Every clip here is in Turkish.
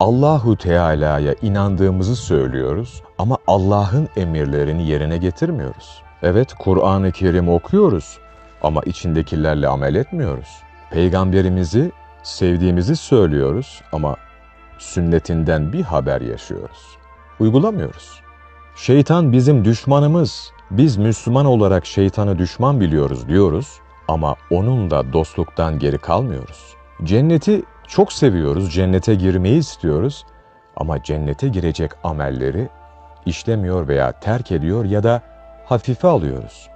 Allahu Teala'ya inandığımızı söylüyoruz ama Allah'ın emirlerini yerine getirmiyoruz. Evet Kur'an-ı Kerim okuyoruz ama içindekilerle amel etmiyoruz. Peygamberimizi sevdiğimizi söylüyoruz ama sünnetinden bir haber yaşıyoruz. Uygulamıyoruz. Şeytan bizim düşmanımız. Biz Müslüman olarak şeytanı düşman biliyoruz diyoruz ama onunla dostluktan geri kalmıyoruz. Cenneti çok seviyoruz, cennete girmeyi istiyoruz ama cennete girecek amelleri işlemiyor veya terk ediyor ya da hafife alıyoruz.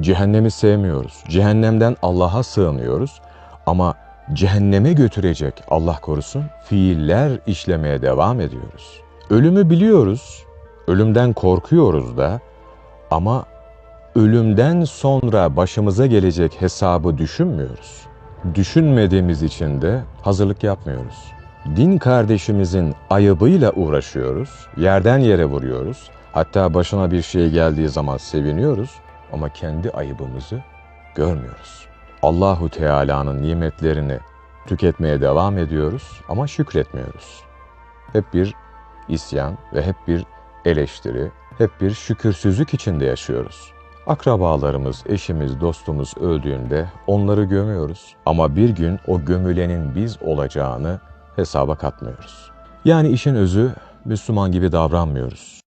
Cehennemi sevmiyoruz. Cehennemden Allah'a sığınıyoruz ama cehenneme götürecek Allah korusun fiiller işlemeye devam ediyoruz. Ölümü biliyoruz, ölümden korkuyoruz da ama ölümden sonra başımıza gelecek hesabı düşünmüyoruz. Düşünmediğimiz için de hazırlık yapmıyoruz. Din kardeşimizin ayıbıyla uğraşıyoruz, yerden yere vuruyoruz. Hatta başına bir şey geldiği zaman seviniyoruz ama kendi ayıbımızı görmüyoruz. Allahu Teala'nın nimetlerini tüketmeye devam ediyoruz ama şükretmiyoruz. Hep bir isyan ve hep bir eleştiri, hep bir şükürsüzlük içinde yaşıyoruz. Akrabalarımız, eşimiz, dostumuz öldüğünde onları gömüyoruz ama bir gün o gömülenin biz olacağını hesaba katmıyoruz. Yani işin özü Müslüman gibi davranmıyoruz.